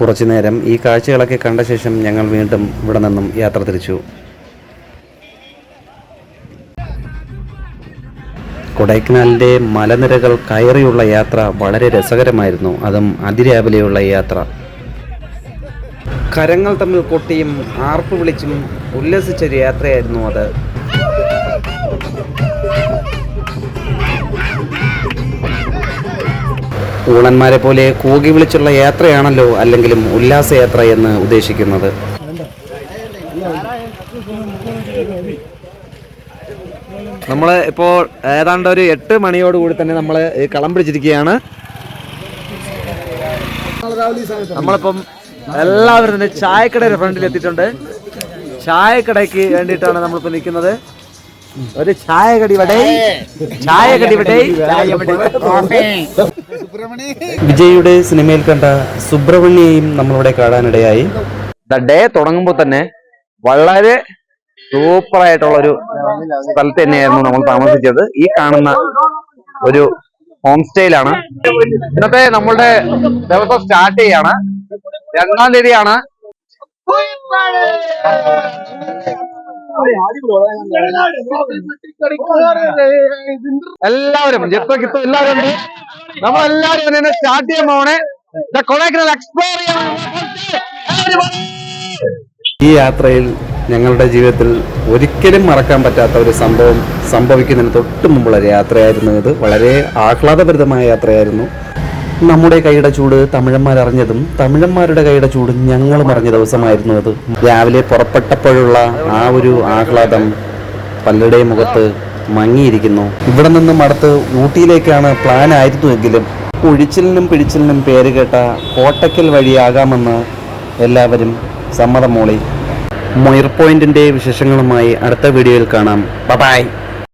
കുറച്ചു നേരം ഈ കാഴ്ചകളൊക്കെ കണ്ട ശേഷം ഞങ്ങൾ വീണ്ടും ഇവിടെ നിന്നും യാത്ര തിരിച്ചു. കൊടൈക്കനാലിന്റെ മലനിരകൾ കയറിയുള്ള യാത്ര വളരെ രസകരമായിരുന്നു. അതും അതിരാവിലെയുള്ള യാത്ര. കരങ്ങൾ തമ്മിൽ കൊട്ടിയും ആർപ്പ് വിളിച്ചും ഉല്ലസിച്ചൊരു യാത്രയായിരുന്നു അത്. ഊണന്മാരെ പോലെ കൂകി വിളിച്ചുള്ള യാത്രയാണല്ലോ അല്ലെങ്കിലും ഉല്ലാസയാത്ര എന്ന് ഉദ്ദേശിക്കുന്നത്. നമ്മൾ ഇപ്പോൾ ഏതാണ്ട് ഒരു എട്ട് മണിയോട് കൂടി തന്നെ നമ്മൾ കളം പിടിച്ചിരിക്കുകയാണ്. നമ്മളിപ്പം എല്ലാവരും തന്നെ ചായക്കടയുടെ ഫ്രണ്ടിൽ എത്തിയിട്ടുണ്ട്. ചായക്കടയ്ക്ക് വേണ്ടിയിട്ടാണ് നമ്മളിപ്പോൾ നിൽക്കുന്നത്. ഒരു ചായകടി വടേ. ചായകടി വടേ. വിജയുടെ സിനിമയിൽ കണ്ട സുബ്രഹ്മണ്യെയും നമ്മളിവിടെ കാണാനിടയായി. ദ ഡേ തുടങ്ങുമ്പോൾ തന്നെ വളരെ സൂപ്പർ ആയിട്ടുള്ള ഒരു സ്ഥലത്ത് തന്നെയായിരുന്നു നമ്മൾ താമസിച്ചത്. ഈ കാണുന്ന ഒരു ഹോം സ്റ്റേയിലാണ് ഇന്നത്തെ നമ്മളുടെ ദിവസം സ്റ്റാർട്ട് ചെയ്യാണ്. രണ്ടാം തീയതിയാണ്. എല്ലാവരും ജെത്തോ എല്ലാവരും ഉണ്ട്. നമ്മളെല്ലാവരും തന്നെ സ്റ്റാർട്ട് ചെയ്യാൻ പോണേ കൊടൈക്കനാൽ എക്സ്പ്ലോർ ചെയ്യാൻ ഈ യാത്രയിൽ ഞങ്ങളുടെ ജീവിതത്തിൽ ഒരിക്കലും മറക്കാൻ പറ്റാത്ത ഒരു സംഭവം സംഭവിക്കുന്നതിന് തൊട്ട് മുമ്പുള്ള യാത്രയായിരുന്നു ഇത്. വളരെ ആഹ്ലാദഭരിതമായ യാത്രയായിരുന്നു. നമ്മുടെ കൈയുടെ ചൂട് തമിഴന്മാർ അറിഞ്ഞതും തമിഴന്മാരുടെ കൈയുടെ ചൂട് ഞങ്ങളും അറിഞ്ഞ ദിവസമായിരുന്നു അത്. രാവിലെ പുറപ്പെട്ടപ്പോഴുള്ള ആ ഒരു ആഹ്ലാദം പലരുടെയും മുഖത്ത് മങ്ങിയിരിക്കുന്നു. ഇവിടെ നിന്നും അടുത്ത് ഊട്ടിയിലേക്കാണ് പ്ലാൻ ആയിരുന്നുവെങ്കിലും ഒഴിച്ചിലിനും പിടിച്ചിലിനും പേര് കേട്ട കോട്ടയ്ക്കൽ വഴിയാകാമെന്ന് എല്ലാവരും സമ്മതം മോളി മൊയർ പോയിന്റിന്റെ വിശേഷങ്ങളുമായി അടുത്ത വീഡിയോയിൽ കാണാം. ബൈ